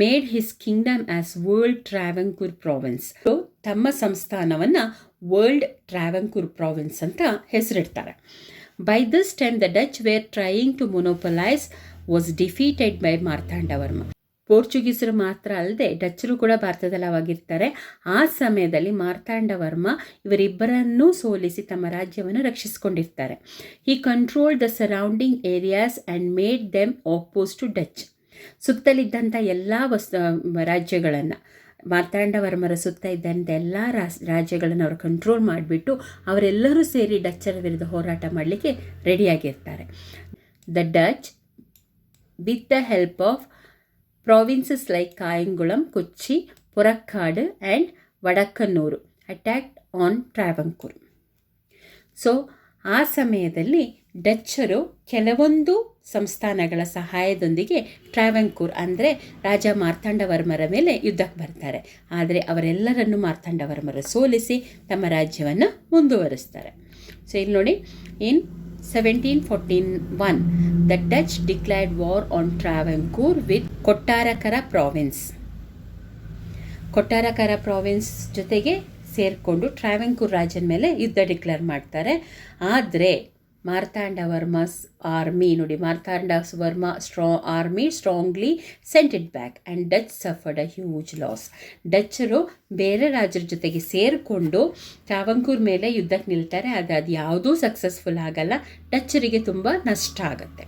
Made his kingdom as world Travancore province ತಮ್ಮ ಸಂಸ್ಥಾನವನ್ನು ವರ್ಲ್ಡ್ ಟ್ರಾವೆಂಕೂರ್ ಪ್ರಾವಿನ್ಸ್ ಅಂತ ಹೆಸರಿಡ್ತಾರೆ. By this time the Dutch were trying to monopolise was defeated by Marthanda Varma ಪೋರ್ಚುಗೀಸರು ಮಾತ್ರ ಅಲ್ಲದೆ ಡಚ್ಚರು ಕೂಡ ಭಾರತದಲ್ಲಿ ಅವಾಗಿರ್ತಾರೆ ಆ ಸಮಯದಲ್ಲಿ ಮಾರ್ತಾಂಡವರ್ಮ ಇವರಿಬ್ಬರನ್ನೂ ಸೋಲಿಸಿ ತಮ್ಮ ರಾಜ್ಯವನ್ನು ರಕ್ಷಿಸಿಕೊಂಡಿರ್ತಾರೆ. ಈ control the surrounding areas and made them oppose to Dutch ಸುತ್ತಲಿದ್ದಂಥ ಎಲ್ಲ ವಸ್ತು ರಾಜ್ಯಗಳನ್ನು. ಮಾರ್ತಾಂಡವರ್ಮರ ಸುತ್ತ ಇದ್ದಂಥ ಎಲ್ಲ ರಾಜ್ಯಗಳನ್ನು ಅವರು ಕಂಟ್ರೋಲ್ ಮಾಡಿಬಿಟ್ಟು ಅವರೆಲ್ಲರೂ ಸೇರಿ ಡಚ್ಚರ ವಿರುದ್ಧ ಹೋರಾಟ ಮಾಡಲಿಕ್ಕೆ ರೆಡಿಯಾಗಿರ್ತಾರೆ. The Dutch with the help of provinces like Kayamkulam Kochi Purakkad and Vadakkannur attacked on Travancore so ಆ ಸಮಯದಲ್ಲಿ ಡಚ್ಚರು ಕೆಲವೊಂದು ಸಂಸ್ಥಾನಗಳ ಸಹಾಯದೊಂದಿಗೆ ಟ್ರಾವೆಂಕೂರ್ ಅಂದರೆ ರಾಜ ಮಾರ್ತಾಂಡವರ್ಮರ ಮೇಲೆ ಯುದ್ಧಕ್ಕೆ ಬರ್ತಾರೆ. ಆದರೆ ಅವರೆಲ್ಲರನ್ನು ಮಾರ್ತಾಂಡವರ್ಮರ ಸೋಲಿಸಿ ತಮ್ಮ ರಾಜ್ಯವನ್ನು ಮುಂದುವರಿಸ್ತಾರೆ. ಸೊ ಇಲ್ಲಿ ನೋಡಿ in seventeen forty one the Dutch declared war on Travancore with Kottarakkara province Kottarakkara province ಜೊತೆಗೆ ಸೇರಿಕೊಂಡು ಟ್ರಾವೆಂಕೂರ್ ರಾಜನ ಮೇಲೆ ಯುದ್ಧ ಡಿಕ್ಲೇರ್ ಮಾಡ್ತಾರೆ. ಆದರೆ ಮಾರ್ತಾಂಡ ವರ್ಮಸ್ ಆರ್ಮಿ ನೋಡಿ, Marthanda Varma straw army strongly sent it back and Dutch suffered a huge loss. ಡಚ್ಚರು ಬೇರೆ ರಾಜರ ಜೊತೆಗೆ ಸೇರಿಕೊಂಡು ಟ್ರಾವಂಕೂರ್ ಮೇಲೆ ಯುದ್ಧಕ್ಕೆ ನಿಲ್ತಾರೆ ಅದು ಅದು ಯಾವುದೂ ಸಕ್ಸಸ್ಫುಲ್ ಆಗಲ್ಲ, ಡಚ್ಚರಿಗೆ ತುಂಬ ನಷ್ಟ ಆಗುತ್ತೆ.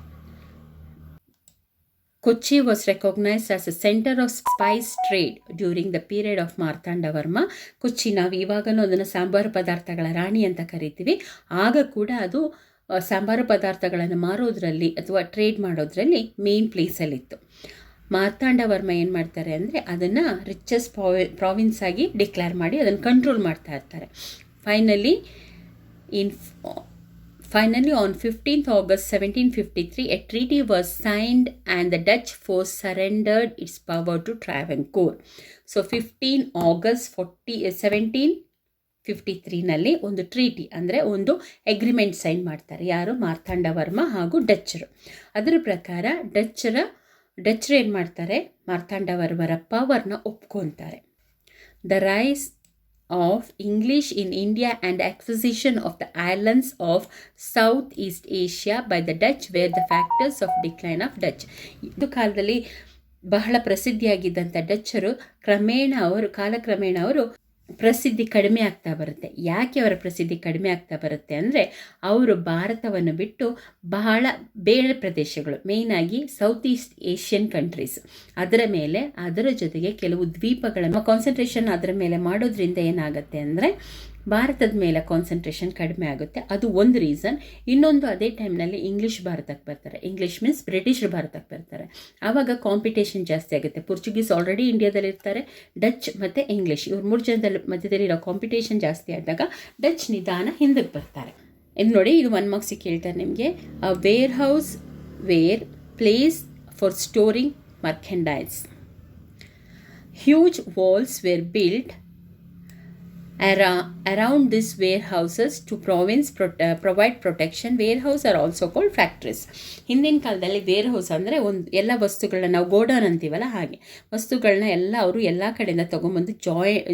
Kochi was recognised as a centre of spice trade during the period of Marthanda Varma Kochi, ನಾವು ಇವಾಗಲೂ ಅದನ್ನು ಸಾಂಬಾರು ಪದಾರ್ಥಗಳ ರಾಣಿ ಅಂತ ಕರಿತೀವಿ. ಆಗ ಕೂಡ ಅದು ಸಾಂಬಾರು ಪದಾರ್ಥಗಳನ್ನು ಮಾರೋದ್ರಲ್ಲಿ ಅಥವಾ ಟ್ರೇಡ್ ಮಾಡೋದ್ರಲ್ಲಿ ಮೇನ್ ಪ್ಲೇಸಲ್ಲಿತ್ತು ಮಾರ್ತಾಂಡವರ್ಮ ಏನು ಮಾಡ್ತಾರೆ ಅಂದರೆ ಅದನ್ನು ರಿಚೆಸ್ಟ್ ಪ್ರಾವಿನ್ಸ್ ಆಗಿ ಡಿಕ್ಲೇರ್ ಮಾಡಿ ಅದನ್ನು ಕಂಟ್ರೋಲ್ ಮಾಡ್ತಾ ಇರ್ತಾರೆ. Finally in finally on fifteenth August seventeen fifty three a treaty was signed and the Dutch force surrendered its power to Travancore so fifteen August forty seventeen fifty ತ್ರೀನಲ್ಲಿ ಒಂದು ಟ್ರೀಟಿ ಅಂದರೆ ಒಂದು ಎಗ್ರಿಮೆಂಟ್ ಸೈನ್ ಮಾಡ್ತಾರೆ. ಯಾರು? ಮಾರ್ತಾಂಡ ವರ್ಮ ಹಾಗೂ ಡಚ್ಚರು. ಅದರ ಪ್ರಕಾರ ಡಚ್ಚರ, ಡಚ್ಚರು ಏನು ಮಾಡ್ತಾರೆ? ಮಾರ್ತಾಂಡ ವರ್ಮರ ಪವರ್ನ ಒಪ್ಕೊತಾರೆ. The rise of English in India and excision of the islands of South East Asia by the Dutch were the factors of decline of Dutch ಇದು ಕಾಲದಲ್ಲಿ ಬಹಳ ಪ್ರಸಿದ್ಧಿಯಾಗಿದ್ದಂಥ ಡಚ್ಚರು ಕ್ರಮೇಣ ಅವರು, ಕಾಲಕ್ರಮೇಣ ಅವರು ಪ್ರಸಿದ್ಧಿ ಕಡಿಮೆ ಆಗ್ತಾ ಬರುತ್ತೆ. ಯಾಕೆ ಅವರ ಪ್ರಸಿದ್ಧಿ ಕಡಿಮೆ ಆಗ್ತಾ ಬರುತ್ತೆ ಅಂದರೆ ಅವರು ಭಾರತವನ್ನು ಬಿಟ್ಟು ಬಹಳ ಬೇರೆ ಪ್ರದೇಶಗಳು ಮೇಯ್ನಾಗಿ ಸೌತ್ ಈಸ್ಟ್ ಏಷ್ಯನ್ ಕಂಟ್ರೀಸ್ ಅದರ ಮೇಲೆ, ಅದರ ಜೊತೆಗೆ ಕೆಲವು ದ್ವೀಪಗಳನ್ನು ಕಾನ್ಸಂಟ್ರೇಷನ್ ಅದರ ಮೇಲೆ ಮಾಡೋದ್ರಿಂದ ಏನಾಗುತ್ತೆ ಅಂದರೆ ಭಾರತದ ಮೇಲೆ ಕಾನ್ಸಂಟ್ರೇಷನ್ ಕಡಿಮೆ ಆಗುತ್ತೆ. ಅದು ಒಂದು ರೀಸನ್ ಇನ್ನೊಂದು ಅದೇ ಟೈಮ್ನಲ್ಲಿ ಇಂಗ್ಲೀಷ್ ಭಾರತಕ್ಕೆ ಬರ್ತಾರೆ. ಇಂಗ್ಲೀಷ್ ಮೀನ್ಸ್ ಬ್ರಿಟಿಷ್ ಭಾರತಕ್ಕೆ ಬರ್ತಾರೆ. ಆವಾಗ ಕಾಂಪಿಟೇಷನ್ ಜಾಸ್ತಿ ಆಗುತ್ತೆ. ಪೋರ್ಚುಗೀಸ್ ಆಲ್ರೆಡಿ ಇಂಡಿಯಾದಲ್ಲಿ ಇರ್ತಾರೆ. ಡಚ್ ಮತ್ತು ಇಂಗ್ಲೀಷ್ ಇವ್ರ ಮೂರು ಜನದಲ್ಲಿ ಮಧ್ಯದಲ್ಲಿರೋ ಕಾಂಪಿಟೇಷನ್ ಜಾಸ್ತಿ ಆದಾಗ ಡಚ್ ನಿಧಾನ ಹಿಂದಕ್ಕೆ ಬರ್ತಾರೆ. ಇದು ನೋಡಿ, ಇದು ಒನ್ ಮಾರ್ಕ್ಸಿಗೆ ಕೇಳ್ತಾರೆ ನಿಮಗೆ. Warehouse where place for storing merchandise huge walls were build around these warehouses to province pro- uh, provide protection warehouse are also called factories. ಹಿಂದಿನ ಕಾಲದಲ್ಲಿ ವೇರ್ಹೌಸ್ ಅಂದರೆ ಒಂದು ಎಲ್ಲ ವಸ್ತುಗಳನ್ನ ನಾವು ಗೋಡೌನ್ ಅಂತೀವಲ್ಲ ಹಾಗೆ. ವಸ್ತುಗಳನ್ನ ಎಲ್ಲ ಅವರು ಎಲ್ಲ ಕಡೆಯಿಂದ ತೊಗೊಂಬಂದು ಜಾಯ್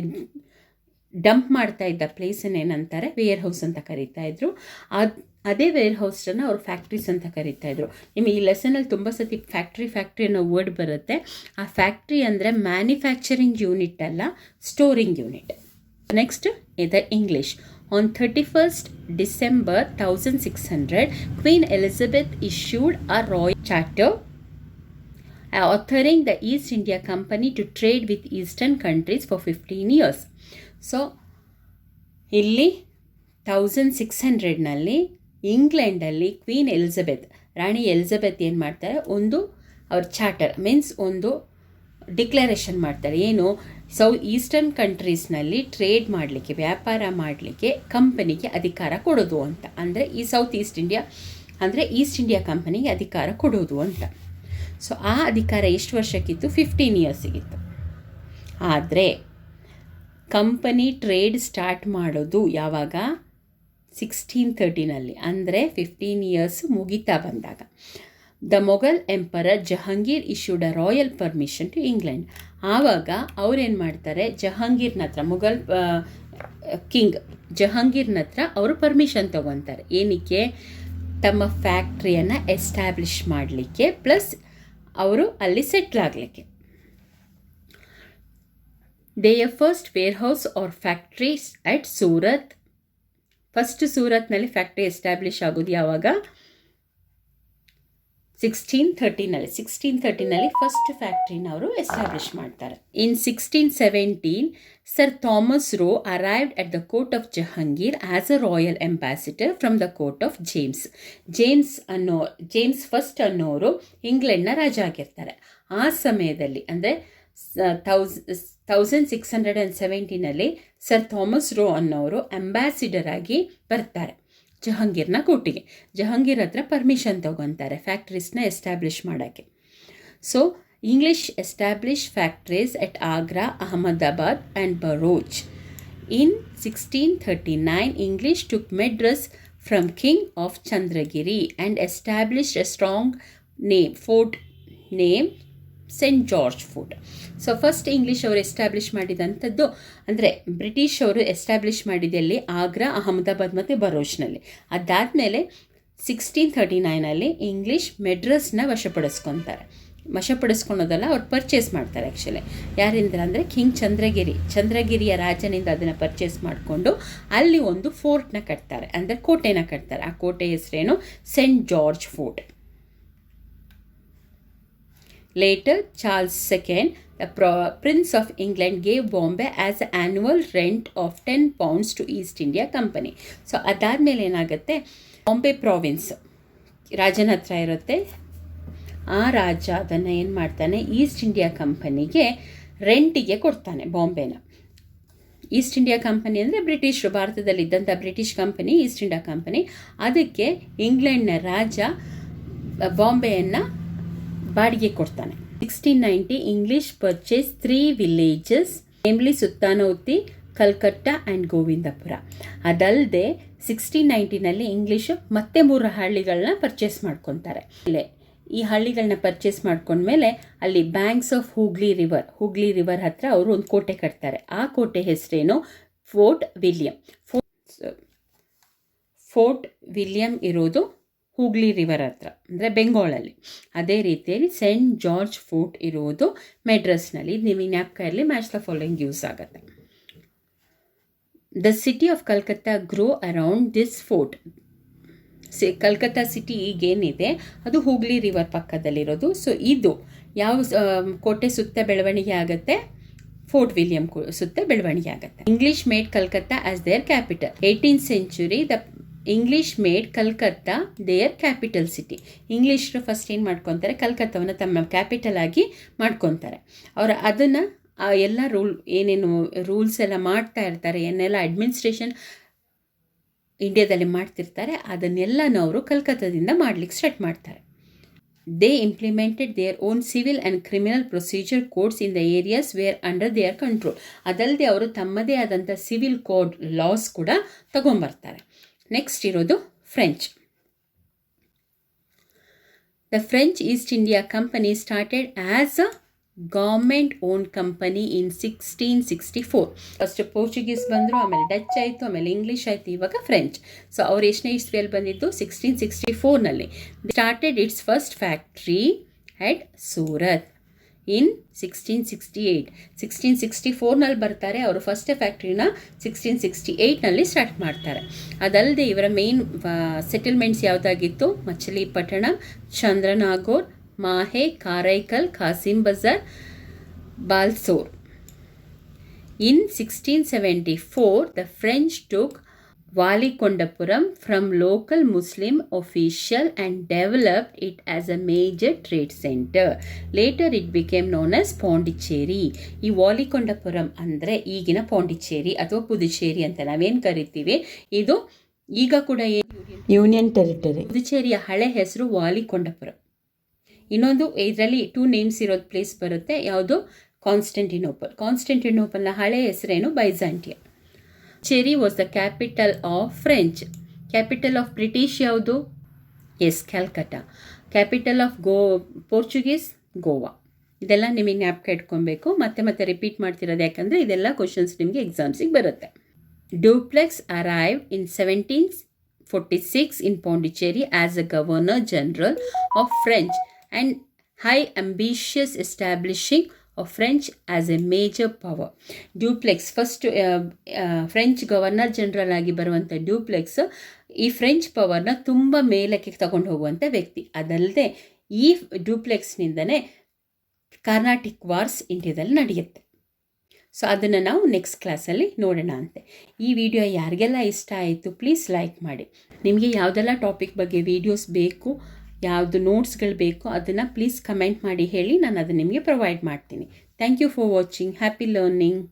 ಡಂಪ್ ಮಾಡ್ತಾ ಇದ್ದ ಪ್ಲೇಸನ್ನ ಏನಂತಾರೆ? ವೇರ್ ಹೌಸ್ ಅಂತ ಕರೀತಾ ಇದ್ರು. ಅದು ಅದೇ ವೇರ್ ಹೌಸ್ಟನ್ನು ಅವರು ಫ್ಯಾಕ್ಟ್ರೀಸ್ ಅಂತ ಕರೀತಾ ಇದ್ರು. ನಿಮಗೆ ಈ ಲೆಸನಲ್ಲಿ ತುಂಬ ಸತಿ ಫ್ಯಾಕ್ಟ್ರಿ ಫ್ಯಾಕ್ಟ್ರಿ ಅನ್ನೋ ವರ್ಡ್ ಬರುತ್ತೆ. ಆ ಫ್ಯಾಕ್ಟ್ರಿ ಅಂದರೆ ಮ್ಯಾನುಫ್ಯಾಕ್ಚರಿಂಗ್ ಯೂನಿಟ್ ಅಲ್ಲ storing unit Next is the English. On 31st December 1600, Queen Elizabeth issued a royal charter authoring the East India Company to trade with eastern countries for 15 years. So ಇಲ್ಲಿ ತೌಸಂಡ್ ಸಿಕ್ಸ್ ಹಂಡ್ರೆಡ್ನಲ್ಲಿ ಇಂಗ್ಲೆಂಡಲ್ಲಿ ಕ್ವೀನ್ ಎಲಿಜಬೆತ್ ರಾಣಿ ಎಲಿಜಬೆತ್ ಏನು ಮಾಡ್ತಾರೆ ಒಂದು ಅವ್ರ ಚಾರ್ಟರ್ ಮೀನ್ಸ್ ಒಂದು ಡಿಕ್ಲರೇಷನ್ ಮಾಡ್ತಾರೆ. ಏನು? ಸೌ ಈಸ್ಟರ್ನ್ ಕಂಟ್ರೀಸ್ನಲ್ಲಿ ಟ್ರೇಡ್ ಮಾಡಲಿಕ್ಕೆ, ವ್ಯಾಪಾರ ಮಾಡಲಿಕ್ಕೆ ಕಂಪನಿಗೆ ಅಧಿಕಾರ ಕೊಡೋದು ಅಂತ. ಅಂದರೆ ಈ ಸೌತ್ ಈಸ್ಟ್ ಇಂಡಿಯಾ ಅಂದರೆ ಈಸ್ಟ್ ಇಂಡಿಯಾ ಕಂಪನಿಗೆ ಅಧಿಕಾರ ಕೊಡೋದು ಅಂತ. ಸೊ ಆ ಅಧಿಕಾರ ಎಷ್ಟು ವರ್ಷಕ್ಕಿತ್ತು? ಫಿಫ್ಟೀನ್ ಇಯರ್ಸಿಗಿತ್ತು ಆದರೆ ಕಂಪನಿ ಟ್ರೇಡ್ ಸ್ಟಾರ್ಟ್ ಮಾಡೋದು ಯಾವಾಗ? ಸಿಕ್ಸ್ಟೀನ್ ಥರ್ಟಿನಲ್ಲಿ ಅಂದರೆ ಫಿಫ್ಟೀನ್ ಇಯರ್ಸ್ ಮುಗಿತಾ ಬಂದಾಗ. The Mughal emperor Jahangir issued a royal permission to England ಆವಾಗ ಅವ್ರೇನು ಮಾಡ್ತಾರೆ? ಜಹಾಂಗೀರ್ನ ಹತ್ರ ಮೊಘಲ್ ಕಿಂಗ್ ಜಹಾಂಗೀರ್ನ ಹತ್ರ ಅವರು ಪರ್ಮಿಷನ್ ತಗೊತಾರೆ. ಏನಕ್ಕೆ? ತಮ್ಮ ಫ್ಯಾಕ್ಟ್ರಿಯನ್ನು ಎಸ್ಟ್ಯಾಬ್ಲಿಷ್ ಮಾಡಲಿಕ್ಕೆ ಪ್ಲಸ್ ಅವರು ಅಲ್ಲಿ ಸೆಟ್ಲ್ ಆಗಲಿಕ್ಕೆ. They first warehouse or factories at Surat first ಸೂರತ್ನಲ್ಲಿ factory establish ಆಗೋದು ಯಾವಾಗ? ಸಿಕ್ಸ್ಟೀನ್ ಥರ್ಟಿನಲ್ಲಿ ಸಿಕ್ಸ್ಟೀನ್ ಥರ್ಟಿನಲ್ಲಿ ಫಸ್ಟ್ ಫ್ಯಾಕ್ಟ್ರಿನ ಅವರು ಎಸ್ಟಾಬ್ಲಿಷ್ ಮಾಡ್ತಾರೆ. In sixteen seventeen Sir Thomas Roe arrived at the court of Jahangir as a royal ambassador from the court of James James ಅನ್ನೋ ಜೇಮ್ಸ್ ಫಸ್ಟ್ ಅನ್ನೋರು ಇಂಗ್ಲೆಂಡ್ನ ರಾಜ ಆಗಿರ್ತಾರೆ. ಆ ಸಮಯದಲ್ಲಿ, ಅಂದರೆ ಥೌಸ್ ಥೌಸಂಡ್ ಸಿಕ್ಸ್ ಹಂಡ್ರೆಡ್ ಆ್ಯಂಡ್ ಸೆವೆಂಟೀನಲ್ಲಿ ಸರ್ ಥಾಮಸ್ ರೋ ಅನ್ನೋರು ಅಂಬಾಸಿಡರ್ ಆಗಿ ಬರ್ತಾರೆ. ಜಹಾಂಗೀರ್ನ ಕೋರ್ಟಿಗೆ ಜಹಾಂಗೀರ್ ಹತ್ರ ಪರ್ಮಿಷನ್ ತೊಗೊತಾರೆ ಫ್ಯಾಕ್ಟ್ರೀಸ್ನ ಎಸ್ಟಾಬ್ಲಿಷ್ ಮಾಡೋಕ್ಕೆ. So English establish factories at Agra Ahmedabad and Broach in sixteen thirty nine English took Madras from king of Chandragiri and establish a strong name fort name Saint George fort so first English ಅವರು ಎಸ್ಟಾಬ್ಲಿಷ್ ಮಾಡಿದಂಥದ್ದು ಅಂದರೆ ಬ್ರಿಟಿಷ್ ಅವರು ಎಸ್ಟಾಬ್ಲಿಷ್ ಮಾಡಿದಲ್ಲಿ ಆಗ್ರಾ, ಅಹಮದಾಬಾದ್ ಮತ್ತು ಬರೋಚ್ನಲ್ಲಿ ಅದಾದಮೇಲೆ ಸಿಕ್ಸ್ಟೀನ್ ಥರ್ಟಿ ನೈನಲ್ಲಿ ಇಂಗ್ಲೀಷ್ ಮೆಡ್ರಸ್ನ ವಶಪಡಿಸ್ಕೊತಾರೆ. ವಶಪಡಿಸ್ಕೊಳೋದಲ್ಲ ಅವ್ರು ಪರ್ಚೇಸ್ ಮಾಡ್ತಾರೆ ಆ್ಯಕ್ಚುಲಿ ಯಾರಿಂದ ಅಂದರೆ ಕಿಂಗ್ ಚಂದ್ರಗಿರಿ ಚಂದ್ರಗಿರಿಯ ರಾಜನಿಂದ ಅದನ್ನು ಪರ್ಚೇಸ್ ಮಾಡಿಕೊಂಡು ಅಲ್ಲಿ ಒಂದು ಫೋರ್ಟ್ನ ಕಟ್ತಾರೆ. ಅಂದರೆ ಕೋಟೆನ ಕಟ್ತಾರೆ. ಆ ಕೋಟೆ ಹೆಸರೇನು saint George fort Later, Charles II, the Prince of England, gave Bombay as an annual rent of 10 pounds to East India Company. So ಅದಾದಮೇಲೆ ಏನಾಗುತ್ತೆ? ಬಾಂಬೆ ಪ್ರಾವಿನ್ಸ್ ರಾಜನ ಹತ್ರ ಇರುತ್ತೆ. ಆ ರಾಜ ಅದನ್ನು ಏನು ಮಾಡ್ತಾನೆ? ಈಸ್ಟ್ ಇಂಡಿಯಾ ಕಂಪನಿಗೆ ರೆಂಟಿಗೆ ಕೊಡ್ತಾನೆ ಬಾಂಬೆನ ಈಸ್ಟ್ ಇಂಡಿಯಾ ಕಂಪನಿ ಅಂದರೆ ಬ್ರಿಟಿಷರು ಭಾರತದಲ್ಲಿದ್ದಂಥ British company East India company ಅದಕ್ಕೆ ಇಂಗ್ಲೆಂಡ್ನ ರಾಜ ಬಾಂಬೆಯನ್ನು ಬಾಡಿಗೆ ಕೊಡ್ತಾನೆ. Sixteen ninety English purchase three villages namely Sutanuti Calcutta and Govindapur ಅದಲ್ಲದೆ ಸಿಕ್ಸ್ಟೀನ್ ನೈಂಟಿನಲ್ಲಿ ಇಂಗ್ಲೀಷು ಮತ್ತೆ ಮೂರು ಹಳ್ಳಿಗಳನ್ನ ಪರ್ಚೇಸ್ ಮಾಡ್ಕೊತಾರೆ. ಇಲ್ಲೇ ಈ ಹಳ್ಳಿಗಳನ್ನ ಪರ್ಚೇಸ್ ಮಾಡ್ಕೊಂಡ್ಮೇಲೆ ಅಲ್ಲಿ banks of Hooghly river Hooghly river ಹತ್ರ ಅವರು ಒಂದು ಕೋಟೆ ಕಟ್ತಾರೆ. ಆ ಕೋಟೆ ಹೆಸರೇನು? Fort William fort fort William ಇರೋದು ಹೂಗ್ಲಿ ರಿವರ್ ಹತ್ರ, ಅಂದರೆ ಬೆಂಗಾಳಲ್ಲಿ ಅದೇ ರೀತಿಯಲ್ಲಿ ಸೆಂಟ್ ಜಾರ್ಜ್ ಫೋರ್ಟ್ ಇರೋದು ಮೆಡ್ರಸ್ನಲ್ಲಿ ನೀವು ನ್ಯಾಪ್ಕಾಯಲ್ಲಿ ಮ್ಯಾಚ್ ದ ಫಾಲೋಯಿಂಗ್ ಯೂಸ್ ಆಗುತ್ತೆ. The city of Calcutta grow around this fort C Calcutta city ಈಗೇನಿದೆ, ಅದು ಹೂಗ್ಲಿ ರಿವರ್ ಪಕ್ಕದಲ್ಲಿರೋದು. ಸೊ ಇದು ಯಾವ ಕೋಟೆ ಸುತ್ತ ಬೆಳವಣಿಗೆ ಆಗುತ್ತೆ? ಫೋರ್ಟ್ ವಿಲಿಯಂ ಸುತ್ತ ಬೆಳವಣಿಗೆ ಆಗುತ್ತೆ. English made Calcutta as their capital eighteen century the English made Calcutta their capital city ಇಂಗ್ಲೀಷರು first ಏನು ಮಾಡ್ಕೊತಾರೆ? ಕಲ್ಕತ್ತಾವನ್ನು ತಮ್ಮ ಕ್ಯಾಪಿಟಲ್ ಆಗಿ ಮಾಡ್ಕೊತಾರೆ. ಅವರು ಅದನ್ನು ಎಲ್ಲ ರೂಲ್ ಏನೇನು ರೂಲ್ಸ್ ಎಲ್ಲ ಮಾಡ್ತಾ ಇರ್ತಾರೆ, ಏನೆಲ್ಲ ಅಡ್ಮಿನಿಸ್ಟ್ರೇಷನ್ ಇಂಡಿಯಾದಲ್ಲಿ ಮಾಡ್ತಿರ್ತಾರೆ, ಅದನ್ನೆಲ್ಲನೂ ಅವರು ಕಲ್ಕತ್ತಾದಿಂದ ಮಾಡ್ಲಿಕ್ಕೆ ಸ್ಟಾರ್ಟ್ ಮಾಡ್ತಾರೆ. They implemented their own civil and criminal procedure codes in the areas where under their control ಅದಲ್ಲದೆ ಅವರು ತಮ್ಮದೇ ಆದಂಥ ಸಿವಿಲ್ ಕೋಡ್ ಲಾಸ್ ಕೂಡ ತಗೊಂಬರ್ತಾರೆ. ನೆಕ್ಸ್ಟ್ ಇರೋದು French the French east India company started as a government own company in sixteen sixty four first Portuguese ಬಂದರು, ಆಮೇಲೆ ಡಚ್ ಆಯಿತು, ಆಮೇಲೆ ಇಂಗ್ಲೀಷ್ ಆಯಿತು, ಇವಾಗ ಫ್ರೆಂಚ್ ಸೊ ಅವ್ರು ಎಷ್ಟನೇ ಇಸ್ವಿಯಲ್ಲಿ ಬಂದಿದ್ದು? Sixteen sixty ಫೋರ್ನಲ್ಲಿ started its first factory at Surat in sixteen sixty eight sixteen sixty ಫೋರ್ನಲ್ಲಿ ಬರ್ತಾರೆ, ಅವರು ಫಸ್ಟ್ ಫ್ಯಾಕ್ಟ್ರಿನ ಸಿಕ್ಸ್ಟೀನ್ ಸಿಕ್ಸ್ಟಿ ಏಯ್ಟ್ನಲ್ಲಿ ಸ್ಟಾರ್ಟ್ ಮಾಡ್ತಾರೆ. ಅದಲ್ಲದೆ ಇವರ main settlements ಯಾವುದಾಗಿತ್ತು? Machilipatnam Chandernagore, Mahe, Karaikal, Kasim Bazar, Balasore. In sixteen seventy four the French took Valikondapuram from local Muslim official and developed it as a major trade center. Later it became known as Pondicherry ಈ ವಾಲಿಕೊಂಡಪುರಂ ಅಂದರೆ ಈಗಿನ ಪಾಂಡಿಚೇರಿ ಅಥವಾ ಪುದುಚೇರಿ ಅಂತ ನಾವೇನು ಕರಿತೀವಿ? ಇದು ಈಗ ಕೂಡ ಯೂನಿಯನ್ ಟೆರಿಟರಿ ಪುದುಚೇರಿಯ ಹಳೆ ಹೆಸರು ವಾಲಿಕೊಂಡಪುರಂ. ಇನ್ನೊಂದು ಇದರಲ್ಲಿ ಟೂ ನೇಮ್ಸ್ ಇರೋದು ಪ್ಲೇಸ್ ಬರುತ್ತೆ ಯಾವುದು? ಕಾನ್ಸ್ಟೆಂಟಿನೋಪಲ್ ಕಾನ್ಸ್ಟೆಂಟಿನೋಪಲ್ನ ಹಳೆ ಹೆಸರೇನು? Byzantium cherry was the capital of French capital of British ಯಾವುದು? ಎಸ್ ಕ್ಯಾಲ್ಕಟಾ ಕ್ಯಾಪಿಟಲ್ ಆಫ್ ಗೋ ಪೋರ್ಚುಗೀಸ್ ಗೋವಾ ಇದೆಲ್ಲ ನಿಮಗೆ ಜ್ಞಾಪಕ ಇಟ್ಕೊಬೇಕು. ಮತ್ತೆ ಮತ್ತೆ ರಿಪೀಟ್ ಮಾಡ್ತಿರೋದು ಯಾಕಂದರೆ ಇದೆಲ್ಲ ಕ್ವಶನ್ಸ್ ನಿಮಗೆ ಎಕ್ಸಾಮ್ಸಿಗೆ ಬರುತ್ತೆ. Dupleix arrive in seventeen forty six in Pondicherry as a governor general of French and high ambitious establishing French as a major power Dupleix first French governor general ಆಗಿ ಬರುವಂಥ ಡ್ಯೂಪ್ಲೆಕ್ಸ್ ಈ ಫ್ರೆಂಚ್ ಪವರ್ನ ತುಂಬ ಮೇಲಕ್ಕೆ ತಗೊಂಡು ಹೋಗುವಂಥ ವ್ಯಕ್ತಿ. ಅದಲ್ಲದೆ, ಈ ಡ್ಯೂಪ್ಲೆಕ್ಸ್ನಿಂದನೇ ಕಾರ್ನಾಟಿಕ್ ವಾರ್ಸ್ ಇಂಡಿಯಾದಲ್ಲಿ ನಡೆಯುತ್ತೆ. ಸೊ ಅದನ್ನು ನಾವು ನೆಕ್ಸ್ಟ್ ಕ್ಲಾಸಲ್ಲಿ ನೋಡೋಣ ಅಂತೆ. ಈ ವಿಡಿಯೋ ಯಾರಿಗೆಲ್ಲ ಇಷ್ಟ ಆಯಿತು ಪ್ಲೀಸ್ ಲೈಕ್ ಮಾಡಿ. ನಿಮಗೆ ಯಾವುದೆಲ್ಲ ಟಾಪಿಕ್ ಬಗ್ಗೆ ವೀಡಿಯೋಸ್ ಬೇಕು ಯಾವುದು ನೋಟ್ಸ್ಗಳು ಬೇಕೋ ಅದನ್ನು ಪ್ಲೀಸ್ ಕಮೆಂಟ್ ಮಾಡಿ ಹೇಳಿ ನಾನು ಅದನ್ನು ನಿಮಗೆ ಪ್ರೊವೈಡ್ ಮಾಡ್ತೀನಿ. Thank you for watching happy learning